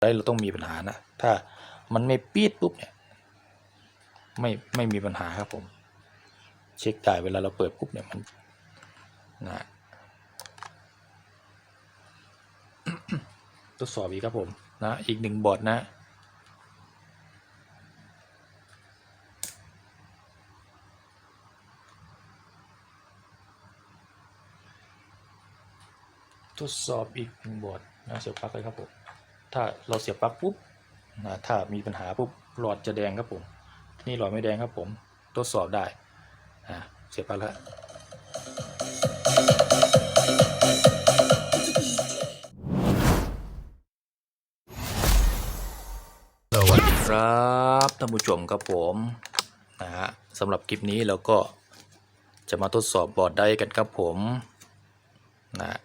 ได้เราต้องมีปัญหานะ ถ้ามันไม่ปี๊ดปุ๊บเนี่ยไม่ไม่มีปัญหาครับผม เช็คได้เวลาเราเปิดปุ๊บเนี่ยมันนะทดสอบอีกครับผมนะอีกหนึ่งบอร์ดนะทดสอบอีกหนึ่งบอร์ดนะเสียบปลั๊กเลยครับผม ถ้าเราเสียบปลั๊กปุ๊บนะถ้ามีปัญหาปุ๊บหลอดจะแดงครับผมนี่หลอดไม่แดงครับผมทดสอบได้อ่าเสียบปลั๊กแล้วสวัสดีครับท่านผู้ชมครับผมนะฮะสำหรับคลิปนี้เราก็จะมาทดสอบบอร์ดได้กันครับผมนะ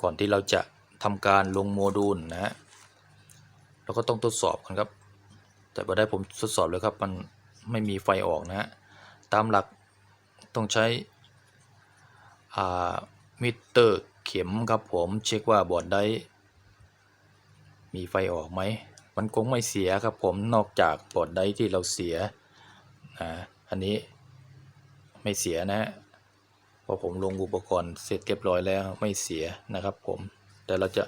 ก่อนที่เราจะทำการลงโมดูลนะฮะเราก็ต้องทดสอบกันครับ แต่พอได้ผมทดสอบเลยครับ มันไม่มีไฟออกนะฮะตามหลักต้องใช้อ่ามิเตอร์เข็มครับผมเช็คว่าบอร์ดได้ มีไฟออกไหม มันคงไม่เสียครับผมนอกจากบอร์ดได้ที่เราเสียนะอันนี้ไม่เสียนะฮะ อผมลงอุปกรณ์เสร็จเรียบร้อยแล้วไม่เสียนะครับผมแต่เราจะ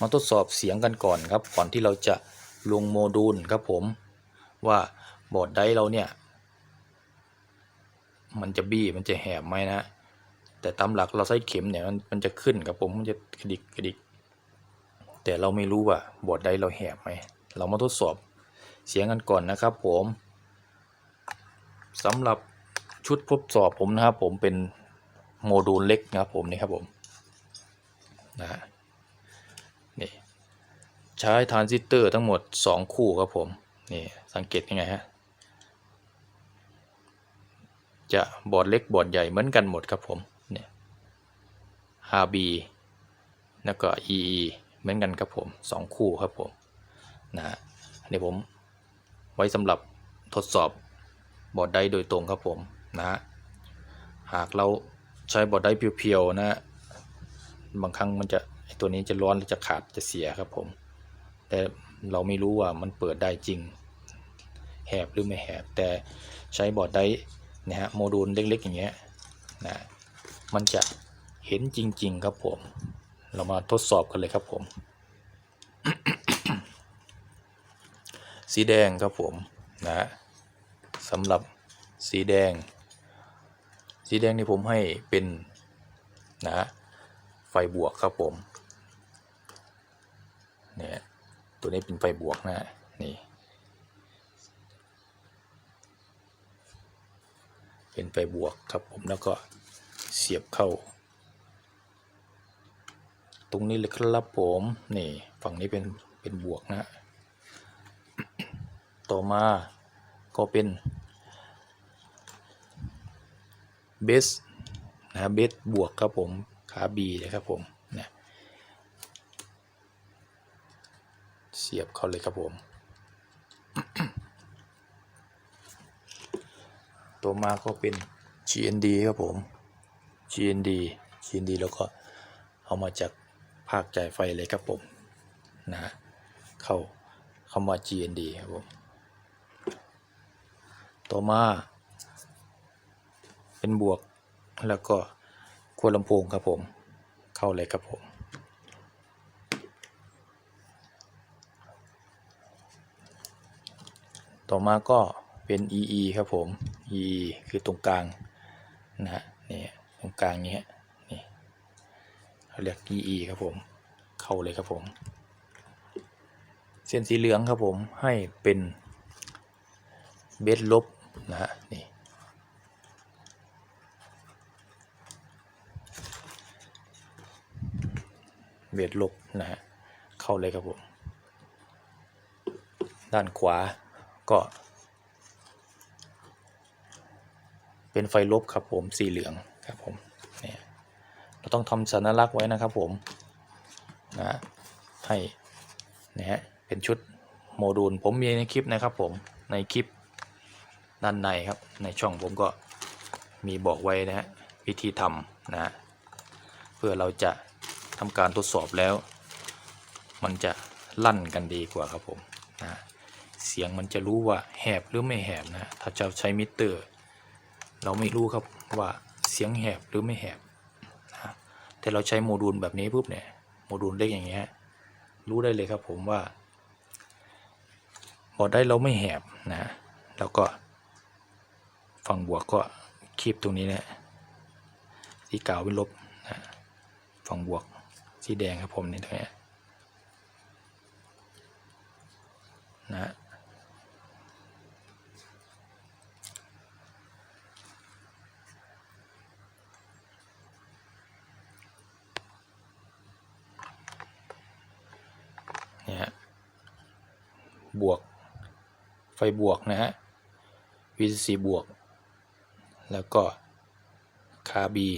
มาทดสอบเสียงกันก่อนครับ ก่อนที่เราจะลงโมดูลครับผมว่าบอร์ดไดเราเนี่ย มันจะบี้มันจะแหบไหมนะแต่ตามหลักเราใช้เข็มเนี่ยมันมันจะขึ้นครับผมมันจะกระดิกกระดิก แต่เราไม่รู้ว่าบอร์ดไดเราแหบไหมเรามาทดสอบเสียงกันก่อนนะครับผมสำหรับชุดทดสอบผมนะครับผมเป็น โมดูลเล็กนะครับผมนี่ครับผมนะฮะนี่ใช้ทรานซิสเตอร์ทั้งหมด 2 คู่ครับผมนี่สังเกตยังไงฮะจะบอร์ดเล็กบอร์ดใหญ่เหมือนกันหมดครับผมเนี่ย HB แล้วก็ EE เหมือนกันครับผม 2 คู่ครับผมนะฮะอันนี้ผมไว้สำหรับทดสอบบอร์ดได้โดยตรงครับผมนะฮะหากเรา ใช้บอร์ดได้เพียวๆนะบางครั้งมันจะตัวนี้จะร้อนหรือจะขาดจะเสียครับผม แต่เราไม่รู้ว่ามันเปิดได้จริง แหบหรือไม่แหบ แต่ใช้บอร์ดได้นะฮะโมดูลเล็กๆอย่างเงี้ยนะมันจะเห็นจริง ๆ ครับผม เรามาทดสอบกันเลยครับผม สีแดงครับผมนะสำหรับสีแดง สีแดงนี่ผมให้เป็นนะไฟบวกครับผมเนี่ยตัวนี้เป็นไฟบวกนะนี่เป็นไฟบวกครับผมแล้วก็เสียบเข้า ตรงนี้เลยครับผมนี่ฝั่งนี้เป็นเป็นบวกนะ ต่อมาก็เป็น เบสนะเบสบวกครับผมขา B นะครับผมเนี่ยเสียบเข้าเลยครับผม ตัวมาก็เป็น GND ครับผม GND GND แล้วก็เอามาจากภาคจ่ายไฟเลยครับผมนะฮะเข้าเข้ามา GND ครับผม ต่อมา เป็นบวก แล้วก็ขั้วลำโพงครับผม เข้าเลยครับผมต่อมาก็เป็น EE ครับผม EE คือตรงกลางนะฮะนี่ตรงกลางนี้นี่เขาเรียก EE ครับผม เข้าเลยครับผม เส้นสีเหลืองครับผมให้เป็นเบสลบนะฮะนี่ เบียดลบนะฮะเข้าเลยครับผมด้านขวาก็ เป็นไฟลบครับผมสีเหลืองครับผมเนี่ยเราต้องทำสัญลักษณ์ไว้นะครับผมนะให้นะฮะเป็นชุดโมดูลผมมีในคลิปนะครับผมในคลิปด้านในครับในช่องผมก็มีบอกไว้นะฮะวิธีทำนะฮะเพื่อเราจะ ทำการทดสอบแล้ว มันจะลั่นกันดีกว่าครับผมนะเสียงมันจะรู้ว่าแหบหรือไม่แหบนะถ้าจะใช้มิเตอร์ เราไม่รู้ครับว่าเสียงแหบหรือไม่แหบนะแต่เราใช้โมดูลแบบนี้ปุ๊บเนี่ยโมดูลเล็กอย่างเงี้ยรู้ได้เลยครับผมว่าบอดได้เราไม่แหบนะแล้วก็ฝั่งบวกก็คีบตรงนี้เนี่ยสีขาวเป็นลบนะฝั่งบวก สีแดงครับผมนี่ตรงนี้นะเนี่ยฮะบวก ไฟบวกนะฮะ VCC บวก แล้วก็คาบี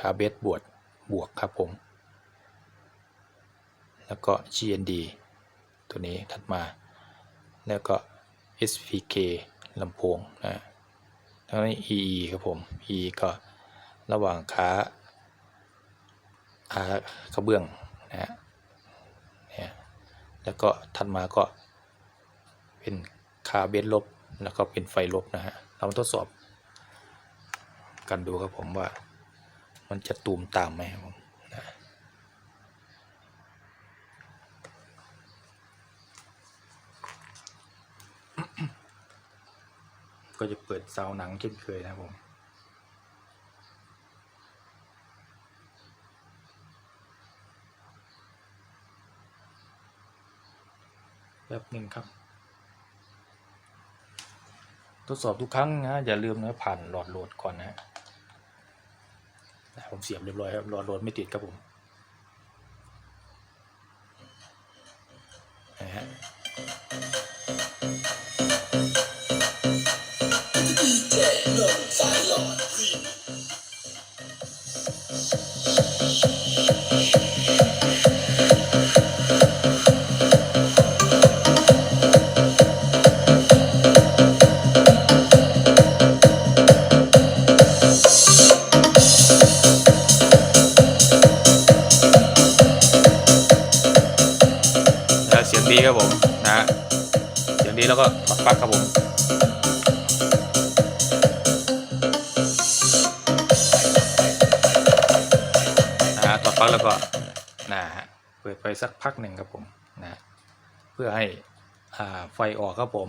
คาเบสบวกบวกครับผม แล้วก็ GND ตัวนี้ถัดมา แล้วก็ SPK ลำโพงนะแล้วนี้ EE ครับผม EE ก็ระหว่างขาขากระเบื้องนะฮะแล้วก็ถัดมาก็เป็นคาเบสลบ แล้วก็เป็นไฟลบนะฮะ เรามาทดสอบกันดูครับผมว่ามันจะตูมตามไหมครับผม ก็จะเปิดเสาหนังเช่นเคยนะครับผมแป๊บหนึ่งครับ ทดสอบทุกครั้งนะอย่าลืมนะผ่านหลอดโหลดก่อนนะผมเสียบเรียบร้อยครับหลอดโหลดไม่ติดครับผมนะฮะ ครับผมนะฮะเสียงดีแล้วก็ถอดปลั๊กครับผมนะฮะถอดปลั๊กแล้วก็นะฮะเปิดไปสักพักหนึ่งครับผมนะเพื่อให้อ่าไฟออกครับผม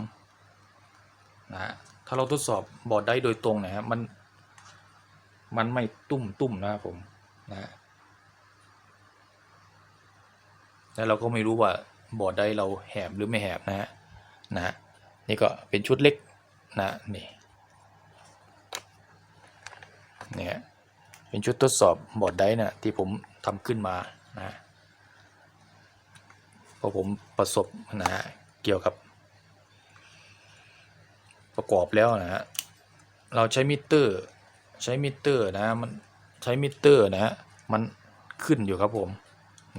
นะฮะถ้าเราทดสอบบอร์ดได้โดยตรงนะครับมันมันไม่ตุ้มตุ้มนะครับผมนะฮะแล้วเราก็ไม่รู้ว่า บอร์ดได้เราแหบหรือไม่แหบนะฮะนะฮะนี่ก็เป็นชุดเล็กนะนี่เนี่ยเป็นชุดทดสอบบอร์ดได้นะที่ผมทำขึ้นมานะเพราะผมประสบนะฮะเกี่ยวกับ ประกอบแล้วนะฮะเราใช้มิเตอร์ใช้มิเตอร์นะมันใช้มิเตอร์นะฮะมันขึ้นอยู่ครับผม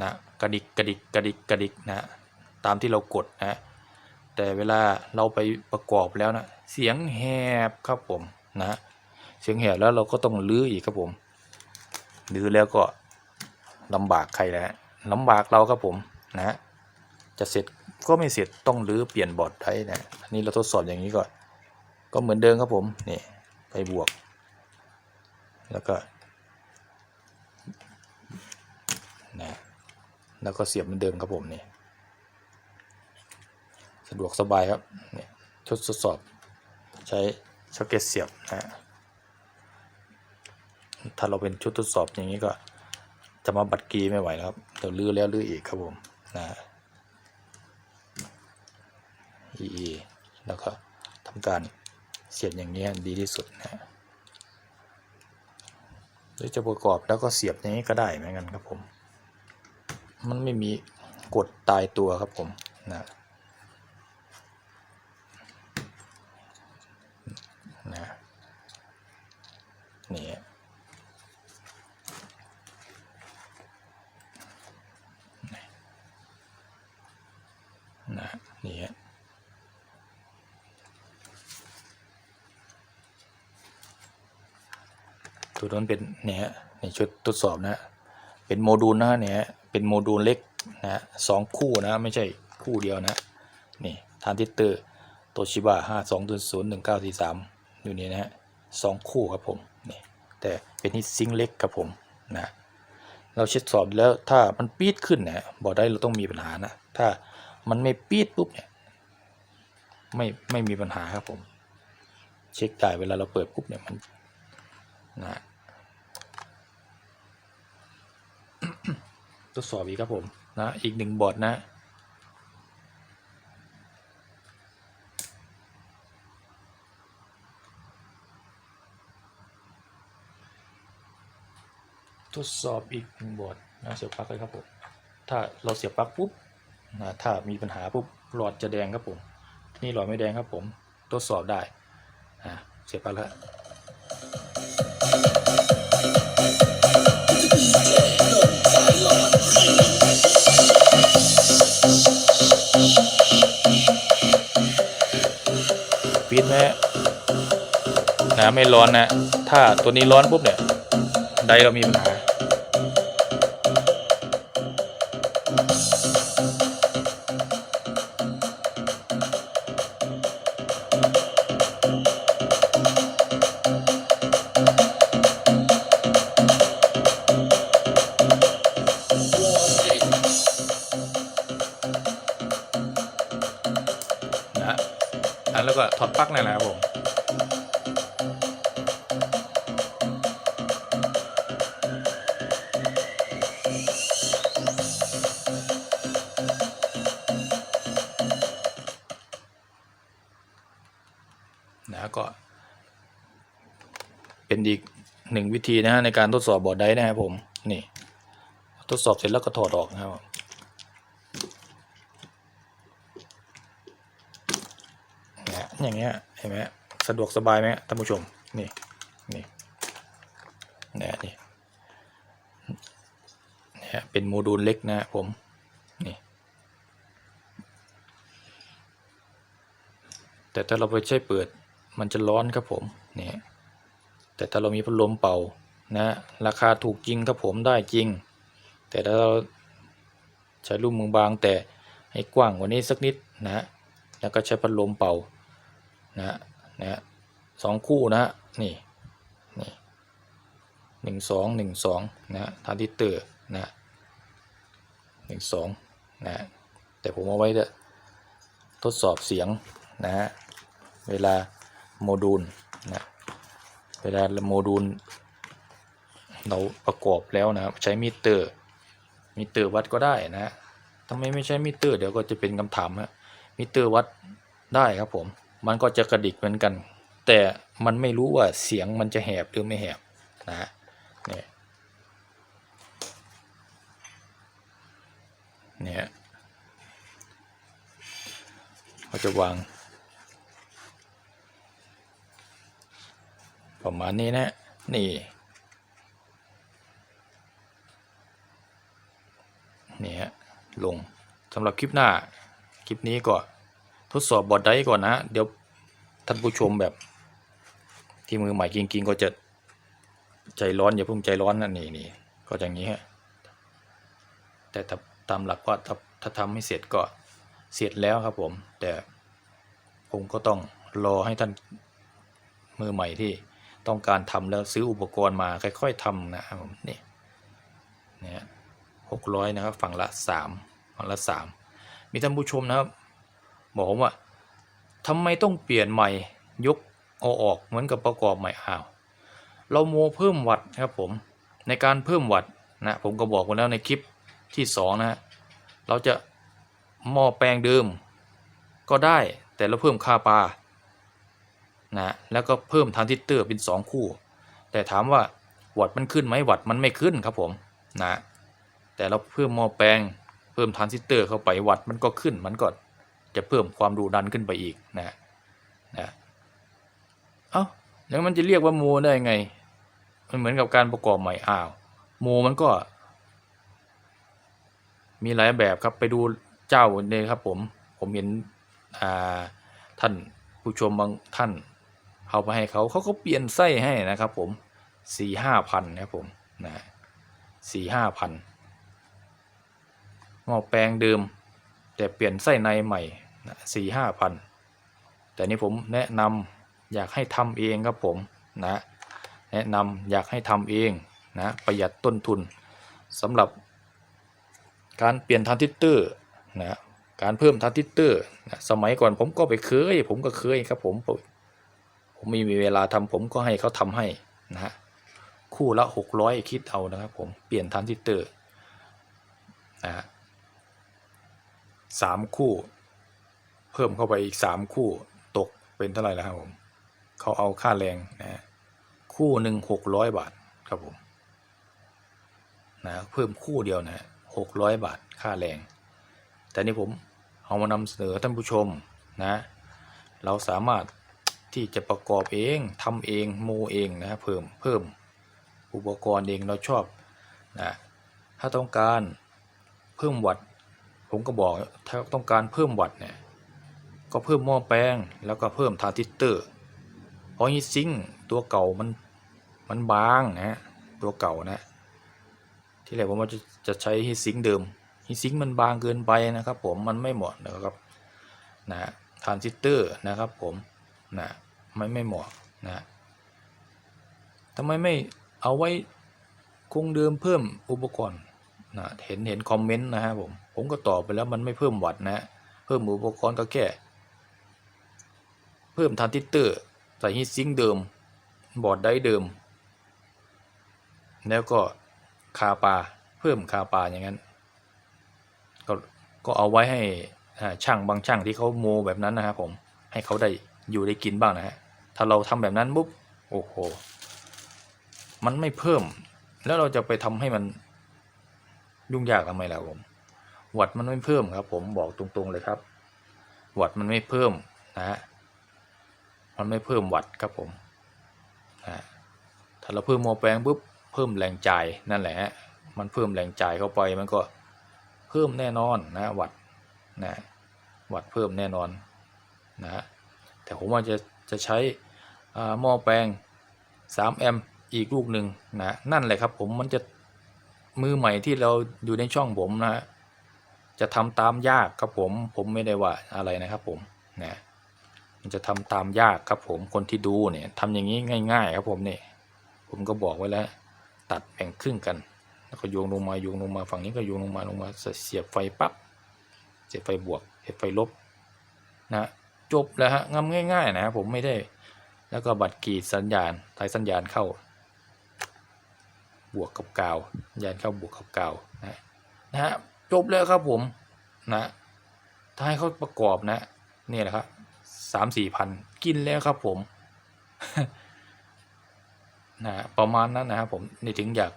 นะกระดิกกระดิกกระดิกกระดิกนะามที่เรากดนะแต่เวลาเราไปประกอบแล้วนะเสียงแหบครับผมนะเสียงแหบแล้วเราก็ต้องลื้ออีกครับผมลื้อแล้วก็ลำบากใครแล้วลำบากเราครับผมนะจะเสร็จก็ไม่เสร็จต้องลื้อเปลี่ยนบอร์ดได้นะอันนี้เราทดสอบอย่างนี้ก่อนก็เหมือนเดิมครับผมนี่ไปบวก แล้วก็นะแล้วก็เสียบเหมือนเดิมครับผมนี่ สะดวกสบายครับเนี่ชุดทดสอบใช้ช็อเก็ตเสียบนะถ้าเราเป็นชุดทดสอบอย่างนี้ก็จะมาบัดกีไม่ไหวแล้วครับเดี๋ยวลื้อแล้วลื้ออีกครับผมนะ EE แล้วก็ทำการเสียบอย่างนี้ดีที่สุดนะหรือจะประกอบแล้วก็เสียบอย่างนี้ก็ได้เหมือนกันครับผม มันไม่มีกดตายตัวครับผมนะนี่นะนี่ฮะ ตัวนั้นเป็นเนี่ยฮะในชุดทดสอบนะ เป็นโมดูลนะเนี่ยเป็นโมดูลเล็กนะสองคู่นะไม่ใช่คู่เดียวนะนี่ทานทิสเตอร์โตชิบะห้าสองศูนย์หนึ่งเก้าสี่สามอยู่นี่นะฮะสองคู่ครับผมนี่แต่เป็นฮิตซิงค์เล็กครับผมนะเราเช็ดสอบแล้วถ้ามันปี๊ดขึ้นเนี่ยบอกได้เราต้องมีปัญหานะถ้ามันไม่ปี๊ดปุ๊บเนี่ยไม่ไม่มีปัญหาครับผม เช็คได้เวลาเราเปิดปุ๊บเนี่ยมันนะ ทดสอบอีกครับผมนะอีกหนึ่งบอร์ดนะทดสอบอีกหนึ่งบอร์ดนะเสียบปลั๊กเลยครับผมถ้าเราเสียบปลั๊กปุ๊บนะถ้ามีปัญหาปุ๊บหลอดจะแดงครับผมนี่หลอดไม่แดงครับผมทดสอบได้นะเสียบปลั๊กแล้ว ไหมนะไม่ร้อนนะ ถ้าตัวนี้ร้อนปุ๊บเนี่ย ไดเรามีปัญหา นะก็ เป็นอีกหนึ่งวิธีนะฮะในการทดสอบบอร์ดได้นะครับผมนี่ ทดสอบเสร็จแล้วก็ถอดออกนะครับนะอย่างเงี้ยเห็นไหมสะดวกสบายไหมท่านผู้ชมนี่นี่นะนี่นี่ยเป็นโมดูลเล็กนะผมนี่แต่ถ้าเราไปใช้เปิด มันจะร้อนครับผมนี่แต่ถ้าเรามีพัดลมเป่านะราคาถูกจริงครับผมได้จริง แต่ถ้าเราใช้ลูกมือบางแต่ให้กว้างกว่านี้สักนิดนะแล้วก็ใช้พัดลมเป่านะนะสองคู่นะนี่นี่หนึ่งสองหนึ่งสองนะทานซิเตอร์นะหนึ่งสองนะแต่ผมเอาไว้จะทดสอบเสียงนะฮะเวลา โมดูลนะเวลาโมดูล เราประกอบแล้วนะครับใช้มิเตอร์มิเตอร์วัดก็ได้นะทำไมไม่ใช้มิเตอร์เดี๋ยวก็จะเป็นคำถามฮะมิเตอร์วัดได้ครับผมมันก็จะกระดิกเหมือนกัน แต่มันไม่รู้ว่าเสียงมันจะแหบหรือไม่แหบนะฮะเนี่ยเนี่ยเขาจะวาง ประมาณนี้นะ นี่ นี่ฮะ ลงสำหรับคลิปหน้า คลิปนี้ก็ทดสอบบอร์ดไดก่อนนะ เดี๋ยวท่านผู้ชมแบบ ที่มือใหม่จริงๆก็จะใจร้อนอย่าเพิ่งใจร้อนนะนี่นี่ก็อย่างนี้ฮะ แต่ถ้าตามหลักก็ถ้าถ้าทำให้เสร็จก็เสร็จแล้วครับผม แต่ผมก็ต้องรอให้ท่านมือใหม่ที่ ต้องการทำแล้วซื้ออุปกรณ์มาค่อย ๆทำนะครับผมนี่เนี่ยหกร้อยนะครับฝั่งละสามฝั่งละสามมีท่านผู้ชมนะครับบอกผมว่าทำไมต้องเปลี่ยนใหม่ยกเอาออกเหมือนกับประกอบใหม่อ้าวเราโมเพิ่มวัตต์ครับผมในการเพิ่มวัตต์นะผมก็บอกไปแล้วในคลิปที่สองนะฮะเราจะหม้อแปลงเดิมก็ได้แต่เราเพิ่มค่าปลา นะแล้วก็เพิ่มทรานซิสเตอร์เป็นสองคู่ แต่ถามว่าวัตต์มันขึ้นไหมวัตต์มันไม่ขึ้นครับผมนะแต่เราเพิ่มหม้อแปลงเพิ่มทรานซิสเตอร์เข้าไปวัตต์มันก็ขึ้นมันก็จะเพิ่มความดุดันขึ้นไปอีกนะนะเอ้าแล้วมันจะเรียกว่าโมได้ไง มันเหมือนกับการประกอบใหม่อ้าวโมมันก็ มีหลายแบบครับไปดูเจ้าเนี่ยครับผมผมเห็นท่านผู้ชมบางท่าน เอาไปให้เขาเขาก็เปลี่ยนไส้ให้นะครับ ผมสี่ห้าพันนะครับผมนะสี่ห้าพันหม้อแปลงเดิม แต่เปลี่ยนไส้ในใหม่สี่ห้าพันแต่นี่ผมแนะนำอยากให้ทำเองครับผมนะแนะนำอยากให้ทำเองนะประหยัดต้นทุนสำหรับการเปลี่ยนทรานซิสเตอร์นะการเพิ่มทรานซิสเตอร์นะสมัยก่อนผมก็ไปเคย ผมก็เคยครับผม ผมมไมีมีเวลาทำผมก็ให้เขาทำให้นะฮะคู่ละหกร้อยคิดเอานะครับผมเปลี่ยนทรานซิเตอร์นะฮะสามคู่ เพิ่มเข้าไปอีกสามคู่ตกเป็นเท่าไหร่แล้วครับผมเขาเอาค่าแรงนะคู่หนึ่งหกร้อยบาทครับผมนะเพิ่มคู่เดียวนะหกร้อยบาทค่าแรง แต่นี่ผมเอามานำเสนอท่านผู้ชมนะ เราสามารถ ที่จะประกอบเองทำเองโมเองนะเพิ่มเพิ่มอุปกรณ์เองเราชอบนะถ้าต้องการเพิ่มวัตต์ผมก็บอกถ้าต้องการเพิ่มวัตต์เนี่ยก็เพิ่มหม้อแปลงแล้วก็เพิ่มทรานซิสเตอร์เพราะฮีซิงตัวเก่ามันมันบางนะฮะตัวเก่านะที่แรกผมว่าจะจะใช้ฮีซิงเดิมฮีซิงมันบางเกินไปนะครับผมมันไม่เหมาะนะครับนะทรานซิสเตอร์นะครับผม นะไม่ไม่เหมาะนะทำไมไม่เอาไว้คงเดิมเพิ่มอุปกรณ์นะเห็นเห็นคอมเมนต์นะฮะผมผมก็ตอบไปแล้วมันไม่เพิ่มวัตต์นะเพิ่มอุปกรณ์ก็แค่เพิ่มทรานซิเตอร์ใส่ฮีทซิงเดิมบอร์ดได้เดิม แล้วก็คาปาเพิ่มคาปาอย่างนั้นก็ก็เอาไว้ให้ช่างบางช่างที่เขาโมแบบนั้นนะครับผมให้เขาได้ อยู่ได้กินบ้างนะฮะถ้าเราทำแบบนั้นปุ๊บโอ้โหมันไม่เพิ่ม แล้วเราจะไปทำให้มันยุ่งยากทำไมล่ะผมวัดมันไม่เพิ่มครับ ผมบอกตรงๆเลยครับวัดมันไม่เพิ่มนะฮะมันไม่เพิ่มวัดครับผมนะถ้าเราเพิ่มโมแปลงปุ๊บเพิ่มแรงจ่ายนั่นแหละฮะมันเพิ่มแรงจ่ายเข้าไปมันก็เพิ่มแน่นอนนะวัดนะวัดเพิ่มแน่นอนนะฮะ แต่ผมว่าจะจะใช้อ่าหม้อแปลง 3 แอมป์อีกลูกหนึ่งนะนั่นแหละครับผมมันจะมือใหม่ที่เราอยู่ในช่องผมนะฮะจะทำตามยากครับผมผมไม่ได้ว่าอะไรนะครับผมนะมันจะทำตามยากครับผมคนที่ดูเนี่ยทำอย่างนี้ง่าย ๆ ครับผมเนี่ยผมก็บอกไว้แล้ว ตัดแบ่งครึ่งกัน แล้วก็โยงลงมาโยงลงมาฝั่งนี้ก็โยงลงมาลงมาเสียบไฟปั๊บเสียบไฟบวกเสียบไฟลบนะ จบแล้วฮะงำง่าย ๆ นะผมไม่ได้ แล้วก็บัตรกีดสัญญาณสายสัญญาณเข้า บวกกับกาวสัญญาณเข้าบวกกับกาวนะนะฮะจบแล้วครับผมนะถ้าให้เขาประกอบนะนี่แหละครับสามสี่พันกินแล้วครับผมนะประมาณนั้นนะครับผมนี่ถึงอยาก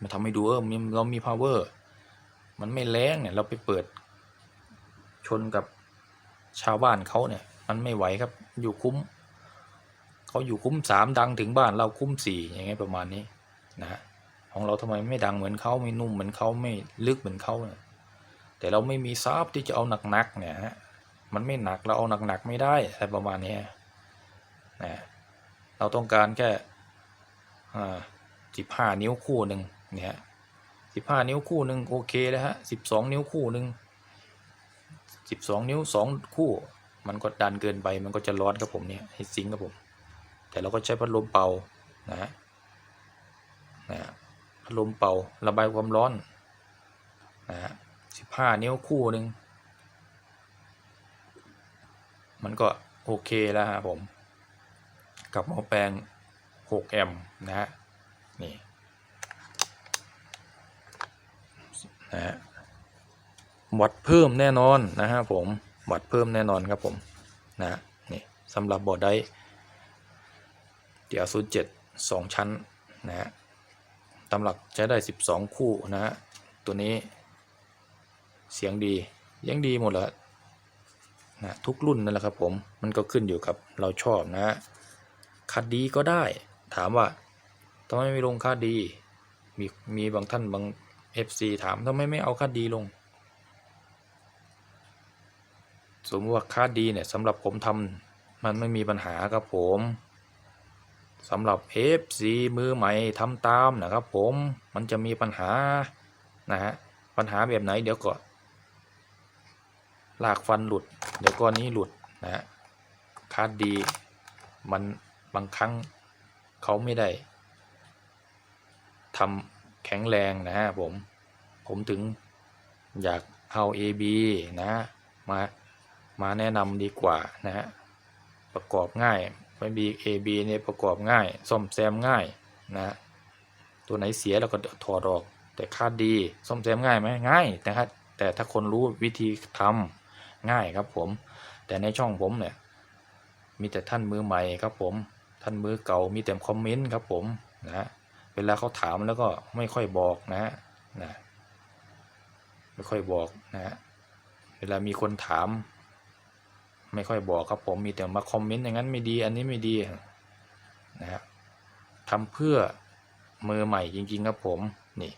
มาทำให้ดูเออมีเรามี power มันไม่แรงเนี่ยเราไปเปิดชนกับ ชาวบ้านเขาเนี่ย มันไม่ไหวครับ อยู่คุ้มเขาอยู่คุ้มสามดังถึงบ้านเราคุ้มสี่อย่างเงี้ยประมาณนี้นะฮะของเราทำไมไม่ดังเหมือนเขาไม่นุ่มเหมือนเขาไม่ลึกเหมือนเขาเนี่ยแต่เราไม่มีซับที่จะเอาหนักๆเนี่ยฮะมันไม่หนักเราเอาหนักๆไม่ได้อะไรประมาณนี้นะเราต้องการแค่สิบห้านิ้วคู่หนึ่งเนี่ยสิบห้านิ้วคู่หนึ่งโอเคแล้วฮะสิบสองนิ้วคู่หนึ่ง สิบสองนิ้วสองคู่ มันก็ดันเกินไป มันก็จะร้อนครับผมเนี่ยให้ซิงครับผม แต่เราก็ใช้พัดลมเป่านะฮะนะฮะพัดลมเป่าระบายความร้อนนะฮะสิบห้านิ้วคู่หนึ่งมันก็โอเคแล้วฮะผม กับหม้อแปลง 6 แอมป์นะฮะนี่นะฮะ วัดเพิ่มแน่นอนนะฮะผมวัดเพิ่มแน่นอนครับผมนะนี่สำหรับบอร์ดได้เดี๋ยวศูนย์เจ็ดสองชั้นนะฮะตำหลักใช้ได้ 12 คู่นะฮะตัวนี้เสียงดียังดีหมดแล้วนะทุกรุ่นนั่นแหละครับผมมันก็ขึ้นอยู่กับเราชอบนะฮะคัดดีก็ได้ถามว่าทำไมไม่ลงค่าดี มีมีบางท่านบาง FC ถามทำไมไม่เอาค่าดีลง สมมติว่าค่าดีเนี่ยสำหรับผมทำมันไม่มีปัญหาครับผมสำหรับ FC มือใหม่ทำตามนะครับผมมันจะมีปัญหานะฮะปัญหาแบบไหนเดี๋ยวก็ลากฟันหลุด เดี๋ยวก้อนนี้หลุดนะฮะคาดดีมันบางครั้งเขาไม่ได้ทำแข็งแรงนะฮะผมผมถึงอยากเอา AB นะมา มาแนะนำดีกว่านะฮะประกอบง่ายไม่มี AB เนี่ยประกอบง่ายซ่อมแซมง่ายนะตัวไหนเสียเราก็ถอดออก แต่ค่าดีซ่อมแซมง่ายไหมง่ายนะครับแต่ถ้าคนรู้วิธีทำง่ายครับผม แต่ในช่องผมเนี่ยมีแต่ท่านมือใหม่ครับผมท่านมือเก่ามีแต่คอมเมนต์ครับผมนะฮะเวลาเขาถามแล้วก็ไม่ค่อยบอกนะฮะนะไม่ค่อยบอกนะฮะเวลามีคนถาม ไม่ค่อยบอกครับผมมีแต่มาคอมเมนต์อย่างนั้นไม่ดี อันนี้ไม่ดีนะฮะทำเพื่อมือใหม่จริง ๆ ครับผมนี่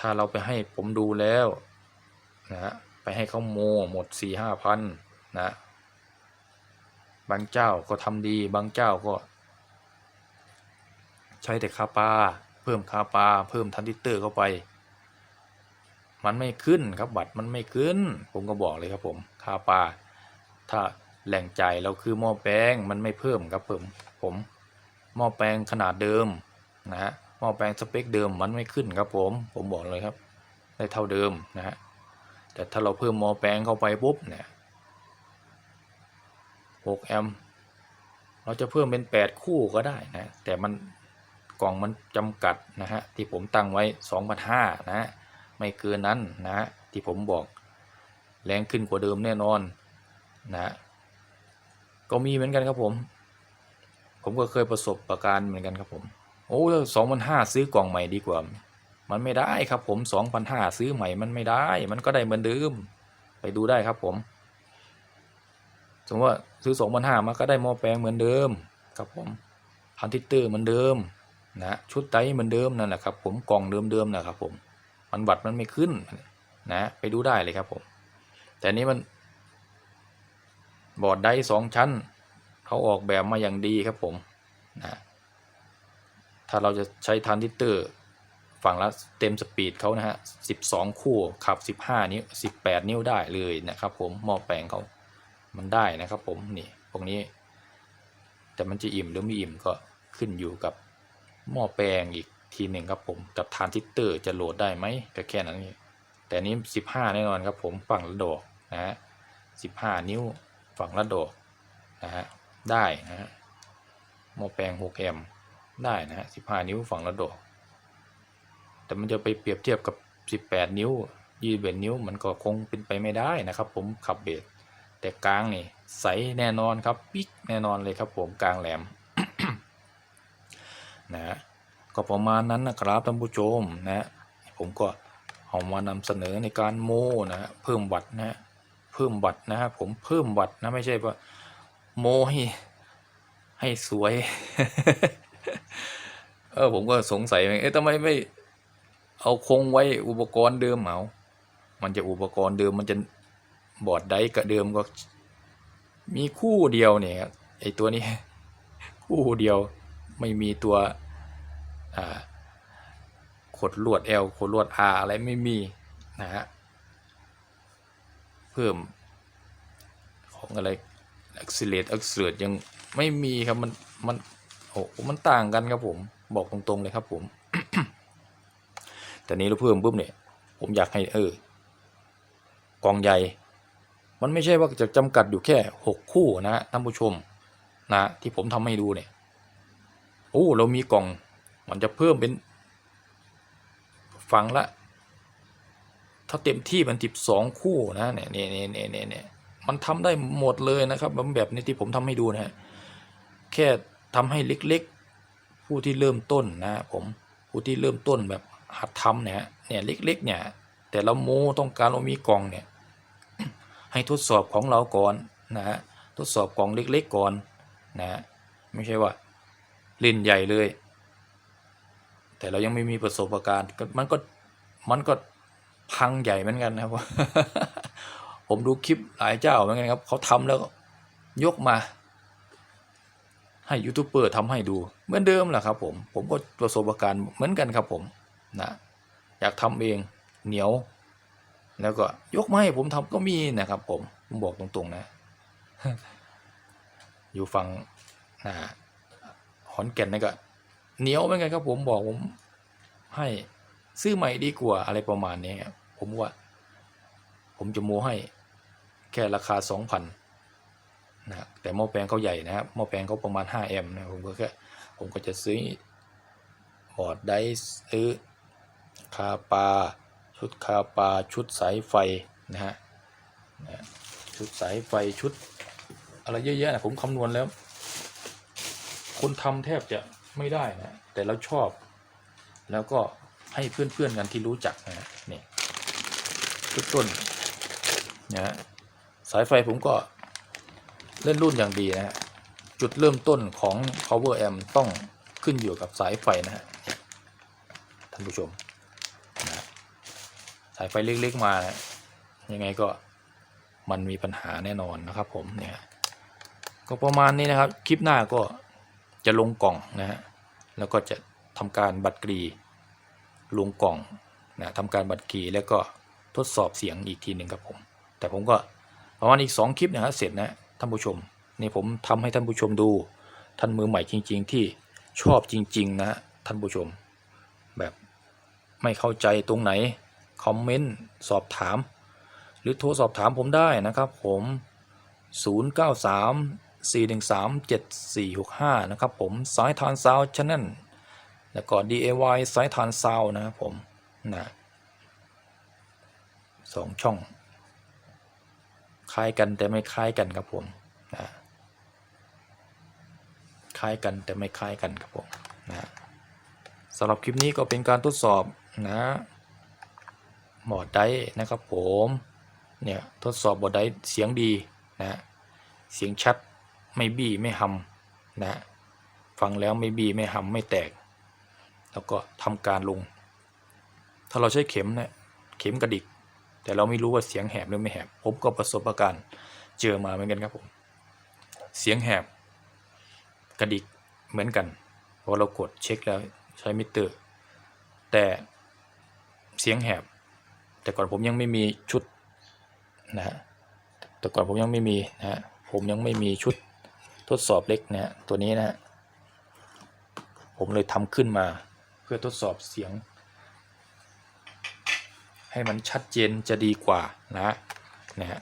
ถ้าเราไปให้ผมดูแล้วนะฮะไปให้เขาโมหมดสี่ห้าพันนะบางเจ้าก็ทำดีบางเจ้าก็ ใช้แต่คาปาเพิ่มคาปาเพิ่มทันติเตอร์เข้าไป มันไม่ขึ้นครับบัตรมันไม่ขึ้น ผมก็บอกเลยครับผมคาปา ถ้าแหล่งจ่ายเราคือหม้อแปลงมันไม่เพิ่มครับผมผมหม้อแปลงขนาดเดิมนะฮะหม้อแปลงสเปคเดิมมันไม่ขึ้นครับผมผมบอกเลยครับ ได้เท่าเดิมนะฮะแต่ถ้าเราเพิ่มหม้อแปลงเข้าไปปุ๊บเนี่ย6แอมป์เราจะเพิ่มเป็น 8 คู่ก็ได้นะแต่มันกล่องมันจำกัดนะฮะที่ผมตั้งไว้2,500นะฮะไม่เกินนั้นนะฮะที่ผมบอกแรงขึ้นกว่าเดิมแน่นอน นะก็มีเหมือนกันครับผม ผมก็เคยประสบประการเหมือนกันครับผมโอ้สองพันห้าซื้อกล่องใหม่ดีกว่า มันไม่ได้ครับผมสองพันห้าซื้อใหม่มันไม่ได้ มันก็ได้เหมือนเดิมไปดูได้ครับผมสมมติว่าซื้อสองพันห้ามาก็ได้หม้อแปลงเหมือนเดิมครับผมพันทิตเตอร์เหมือนเดิมนะชุดไตเหมือนเดิมนั่นแหละครับผมกล่องเดิมๆนะครับผมมันวัดมันไม่ขึ้นนะไปดูได้เลยครับผม แต่นี้มัน บอร์ดไดสองชั้น เขาออกแบบมาอย่างดีครับผมนะถ้าเราจะใช้ทรานซิเตอร์ฝั่งละเต็มสปีดเขานะฮะสิบสองคู่ขับสิบห้านิ้วสิบแปดนิ้วได้เลยนะครับผมหม้อแปลงเขามันได้นะครับผมนี่พวกนี้ แต่มันจะอิ่มหรือไม่อิ่มก็ขึ้นอยู่กับหม้อแปลงอีกทีหนึ่งครับผมกับทานซิเตอร์จะโหลดได้ไหมก็แค่นั้นแต่นี้สิบห้าแน่นอนครับผมฝั่งละดอกนะฮะสิบห้านิ้ว ฝั่งละดอกนะฮะได้นะฮะหม้อแปลงหกแอมป์ได้นะฮะสิบห้านิ้วฝั่งละดอกแต่มันจะไปเปรียบเทียบกับสิบแปดนิ้วยี่สิบเอ็ดนิ้วมันก็คงเป็นไปไม่ได้นะครับผมขับเบสแต่กลางนี่ใสแน่นอนครับปิ๊กแน่นอนเลยครับผมกลางแหลมนะฮะก็ประมาณนั้นนะครับท่านผู้ชมนะฮะผมก็เอามานำเสนอในการโม้นะฮะเพิ่มวัตนะฮะ เพิ่มวัตต์นะฮะผมเพิ่มวัตต์นะไม่ใช่ว่าโมให้ให้สวย เออผมก็สงสัยเหมือนกันเอ๊ะทำไมไม่ เอาคงไว้อุปกรณ์เดิมเอามันจะอุปกรณ์เดิมมันจะบอร์ดไดกับเดิมก็ มีคู่เดียวเนี่ยไอตัวนี้ คู่เดียวไม่มีตัวอ่าขดลวด L ขดลวด R อะไรไม่มีนะฮะ เพิ่ม ของอะไร accelerate accelerate ยังไม่มีครับมันมันโอ้มันต่างกันครับผมบอกตรงๆเลยครับผม แต่นี้เราเพิ่มปุ๊บเนี่ย ผมอยากให้เออกองใหญ่มันไม่ใช่ว่าจะจำกัดอยู่แค่หกคู่นะฮะท่านผู้ชมนะที่ผมทำให้ดูเนี่ยโอ้เรามีกล่อง มันจะเพิ่มเป็น ฟังละ ถ้าเต็มที่มันติบสองคู่นะเนี่ยเนี่ยเนี่ยเนี่ยเนี่ยมันทำได้หมดเลยนะครับแบบแบบนี้ที่ผมทำให้ดูนะฮะแค่ทำให้เล็กๆ ผู้ที่เริ่มต้นนะผมผู้ที่เริ่มต้นแบบหัดทำเนี่ยเนี่ยเล็ก ๆ เนี่ย แต่เราโมต้องการเรามีกล่องเนี่ยให้ทดสอบของเราก่อนนะฮะทดสอบกล่องเล็ก ๆ ก่อนนะฮะไม่ใช่ว่าเล่นใหญ่เลย แต่เรายังไม่มีประสบการณ์มันก็มันก็ พังใหญ่เหมือนกันนะครับ ผมดูคลิปหลายเจ้าเหมือนกันครับเขาทำแล้วยกมา ให้ยูทูบเบอร์ทำให้ดูเหมือนเดิมแหละครับผมผมก็ประสบการณ์เหมือนกันครับผมนะอยากทำเองเหนียว แล้วก็ยกมาให้ผมทำก็มีนะครับ ผมผมบอกตรงๆนะ อยู่ฝั่งอ่าขอนแก่นนี่ก็เหนียวเหมือนกันครับผมบอกผมให้ ซื้อใหม่ดีกว่าอะไรประมาณนี้ครับผมว่า ผมจะโมให้แค่ราคาสองพันนะแต่หม้อแปลงเขาใหญ่นะครับหม้อแปลงเขาประมาณ 5 แอมป์นะผมก็แค่ผมก็จะซื้อบอร์ดไดซ์ซื้อคาปาชุดคาปาชุดสายไฟนะฮะนะชุดสายไฟชุดอะไรเยอะแยะนะผมคำนวณแล้ว คนทำแทบจะไม่ได้นะแต่เราชอบ แล้วก็ ให้เพื่อนๆกันที่รู้จักนะฮะนี่ชุดต้นนะฮะสายไฟผมก็เล่นรุ่นอย่างดีนะฮะจุดเริ่มต้นของ power amp ต้องขึ้นอยู่กับสายไฟนะฮะท่านผู้ชมนะสายไฟเล็กๆมานะยังไงก็มันมีปัญหาแน่นอนนะครับผมเนี่ยก็ประมาณนี้นะครับ คลิปหน้าก็จะลงกล่องนะฮะแล้วก็จะทำการบัตรกรี ลงกล่องนะทำการบัตรกรีแล้วก็ทดสอบเสียงอีกทีหนึ่งครับผม แต่ผมก็ประมาณอีก 2 คลิปนะครับเสร็จนะท่านผู้ชมนี่ผมทำให้ท่านผู้ชมดูท่านมือใหม่จริง ๆ ที่ชอบจริง ๆ นะท่านผู้ชม แบบไม่เข้าใจตรงไหน คอมเมนต์ สอบถาม หรือโทรสอบถามผมได้นะครับผม 093 413 7465 นะครับผมสายทานซาวช n น l แล้วก็ DIY สายทานซาวนะครับผมนะสองช่อง คล้ายกันแต่ไม่คล้ายกันครับผมนะคล้ายกันแต่ไม่คล้ายกันครับผมนะสำหรับคลิปนี้ก็เป็นการทดสอบนะบอดไดร์นะครับผมเนี่ยทดสอบบอดไดร์เสียงดีนะเสียงชัดไม่บี้ไม่หำนะฟังแล้วไม่บี้ไม่หำไม่แตก แล้วก็ทำการลง ถ้าเราใช้เข็มเนี่ยเข็มกระดิก แต่เราไม่รู้ว่าเสียงแหบหรือไม่แหบ ผมก็ประสบการณ์เจอมาเหมือนกันครับผม เสียงแหบกระดิกเหมือนกันพราะเรากดเช็คแล้วใช้มิเตอร์ แต่เสียงแหบ แต่ก่อนผมยังไม่มีชุดนะฮะแต่ก่อนผมยังไม่มีนะฮะผมยังไม่มีชุดทดสอบเล็กนะฮะตัวนี้นะฮะผมเลยทำขึ้นมา เพื่อทดสอบเสียง ให้มันชัดเจนจะดีกว่านะฮะนะฮะ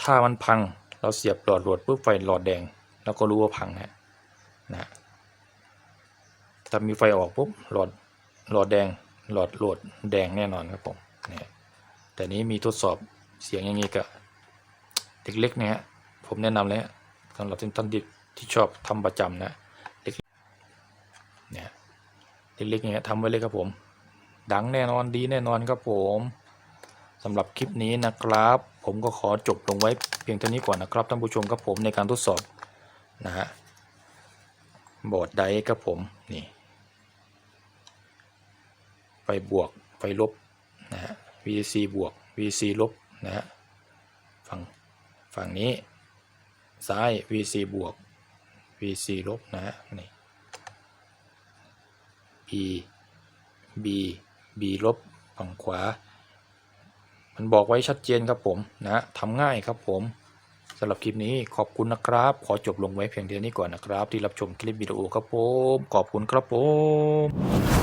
ถ้ามันพังเราเสียบหลอดโหลดปุ๊บไฟหลอดแดงแล้วก็รู้ว่าพังนะนะฮะถ้ามีไฟออกปุ๊บหลอดหลอดแดงหลอดโหลดแดงแน่นอนครับผมเนี่ยแต่นี้มีทดสอบเสียงอย่างนี้กับเด็กเล็กๆนะฮะผมแนะนำเลยฮะสำหรับท่านที่ที่ชอบทำประจำนะ เล็กๆอย่างเงี้ยทำไว้เลยครับผม ดังแน่นอนดีแน่นอนครับผมสำหรับคลิปนี้นะครับ ผมก็ขอจบลงไว้เพียงเท่านี้ก่อนนะครับท่านผู้ชมครับผมในการทดสอบนะฮะบอร์ดไดครับผมนี่ไฟบวกไฟลบนะฮะ VC บวก VC ลบนะฮะฝั่งฝั่งนี้ซ้าย VC บวก VC ลบนะฮะนี่ B B B ลบฝั่งขวา มันบอกไว้ชัดเจนครับผมนะทำง่ายครับผมสำหรับคลิปนี้ขอบคุณนะครับ ขอจบลงไว้เพียงเท่านี้ก่อนนะครับ ที่รับชมคลิปวิดีโอครับผม ขอบคุณครับผม